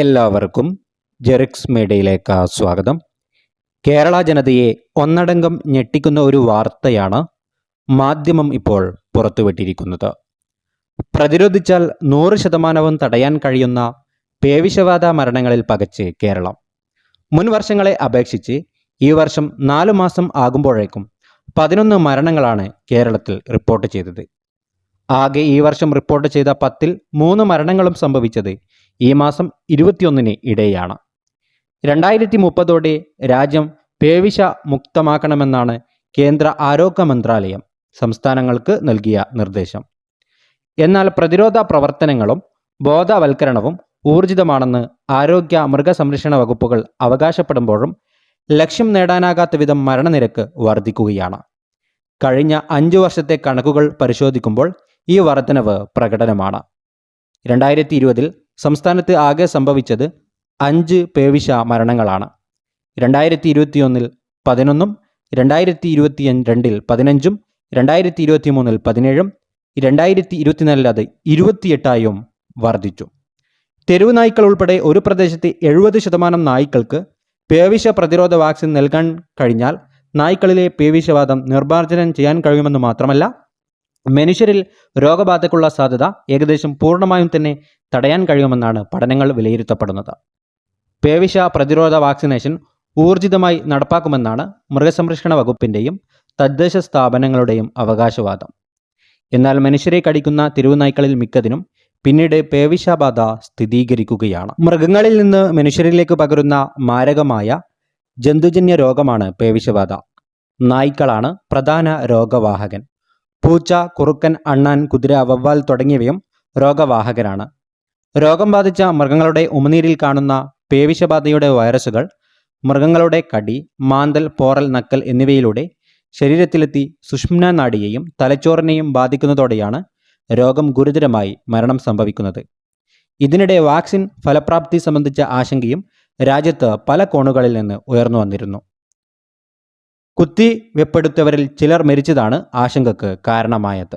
എല്ലാവർക്കും ജെറിക്സ് മീഡിയയിലേക്ക് സ്വാഗതം. കേരള ജനതയെ ഒന്നടങ്കം ഞെട്ടിക്കുന്ന ഒരു വാർത്തയാണ് മാധ്യമം ഇപ്പോൾ പുറത്തുവിട്ടിരിക്കുന്നത്. പ്രതിരോധിച്ചാൽ നൂറ് ശതമാനവും തടയാൻ കഴിയുന്ന പേവിഷവാദ മരണങ്ങളിൽ പകച്ച് കേരളം. മുൻ വർഷങ്ങളെ അപേക്ഷിച്ച് ഈ വർഷം നാലു മാസം ആകുമ്പോഴേക്കും പതിനൊന്ന് മരണങ്ങളാണ് കേരളത്തിൽ റിപ്പോർട്ട് ചെയ്തത്. ആകെ ഈ വർഷം റിപ്പോർട്ട് ചെയ്ത പത്തിൽ മൂന്ന് മരണങ്ങളും സംഭവിച്ചത് ഈ മാസം ഇരുപത്തിയൊന്നിന് ഇടെയാണ്. രണ്ടായിരത്തി മുപ്പതോടെ രാജ്യം പേവിഷ മുക്തമാക്കണമെന്നാണ് കേന്ദ്ര ആരോഗ്യ മന്ത്രാലയം സംസ്ഥാനങ്ങൾക്ക് നൽകിയ നിർദ്ദേശം. എന്നാൽ പ്രതിരോധ പ്രവർത്തനങ്ങളും ബോധവൽക്കരണവും ഊർജിതമാണെന്ന് ആരോഗ്യ മൃഗസംരക്ഷണ വകുപ്പുകൾ അവകാശപ്പെടുമ്പോഴും ലക്ഷ്യം നേടാനാകാത്ത വിധം മരണനിരക്ക് വർദ്ധിക്കുകയാണ് കഴിഞ്ഞ അഞ്ചു വർഷത്തെ കണക്കുകൾ പരിശോധിക്കുമ്പോൾ ഈ വർധനവ് പ്രകടനമാണ്. രണ്ടായിരത്തി ഇരുപതിൽ സംസ്ഥാനത്ത് ആകെ സംഭവിച്ചത് അഞ്ച് പേവിഷ മരണങ്ങളാണ്. രണ്ടായിരത്തി ഇരുപത്തിയൊന്നിൽ പതിനൊന്നും രണ്ടായിരത്തി ഇരുപത്തി രണ്ടിൽ പതിനഞ്ചും രണ്ടായിരത്തി ഇരുപത്തി മൂന്നിൽ പതിനേഴും രണ്ടായിരത്തി ഇരുപത്തിനാലിൽ അത് ഇരുപത്തിയെട്ടായും വർദ്ധിച്ചു. തെരുവ് നായ്ക്കൾ ഉൾപ്പെടെ ഒരു പ്രദേശത്തെ എഴുപത് ശതമാനം നായ്ക്കൾക്ക് പേവിഷ പ്രതിരോധ വാക്സിൻ നൽകാൻ കഴിഞ്ഞാൽ നായ്ക്കളിലെ പേവിഷവാദം നിർമ്മാർജനം ചെയ്യാൻ കഴിയുമെന്ന് മാത്രമല്ല മനുഷ്യരിൽ രോഗബാധക്കുള്ള സാധ്യത ഏകദേശം പൂർണമായും തന്നെ തടയാൻ കഴിയുമെന്നാണ് പഠനങ്ങൾ വിലയിരുത്തപ്പെടുന്നത്. പേവിഷ പ്രതിരോധ വാക്സിനേഷൻ ഊർജിതമായി നടപ്പാക്കുമെന്നാണ് മൃഗസംരക്ഷണ വകുപ്പിന്റെയും തദ്ദേശ സ്ഥാപനങ്ങളുടെയും അവകാശവാദം. എന്നാൽ മനുഷ്യരെ കടിക്കുന്ന തെരുവുനായ്ക്കളിൽ മിക്കതിനും പിന്നീട് പേവിഷബാധ സ്ഥിരീകരിക്കുകയാണ്. മൃഗങ്ങളിൽ നിന്ന് മനുഷ്യരിലേക്ക് പകരുന്ന മാരകമായ ജന്തുജന്യ രോഗമാണ് പേവിഷബാധ. നായ്ക്കളാണ് പ്രധാന രോഗവാഹകൻ. പൂച്ച കുറുക്കൻ അണ്ണാൻ കുതിര വവ്വാൽ തുടങ്ങിയവയും രോഗവാഹകരാണ്. രോഗം ബാധിച്ച മൃഗങ്ങളുടെ ഉമിനീരിൽ കാണുന്ന പേവിഷബാധയുടെ വൈറസുകൾ മൃഗങ്ങളുടെ കടി മാന്തൽ പോറൽ നക്കൽ എന്നിവയിലൂടെ ശരീരത്തിലെത്തി സുഷ്മന നാടിയെയും തലച്ചോറിനെയും ബാധിക്കുന്നതോടെയാണ് രോഗം ഗുരുതരമായി മരണം സംഭവിക്കുന്നത്. ഇതിനിടെ വാക്സിൻ ഫലപ്രാപ്തി സംബന്ധിച്ച ആശങ്കയും രാജ്യത്ത് പല കോണുകളിൽ നിന്ന് ഉയർന്നു വന്നിരുന്നു. കുത്തി വെപ്പെടുത്തവരിൽ ചിലർ മരിച്ചതാണ് ആശങ്കക്ക് കാരണമായത്.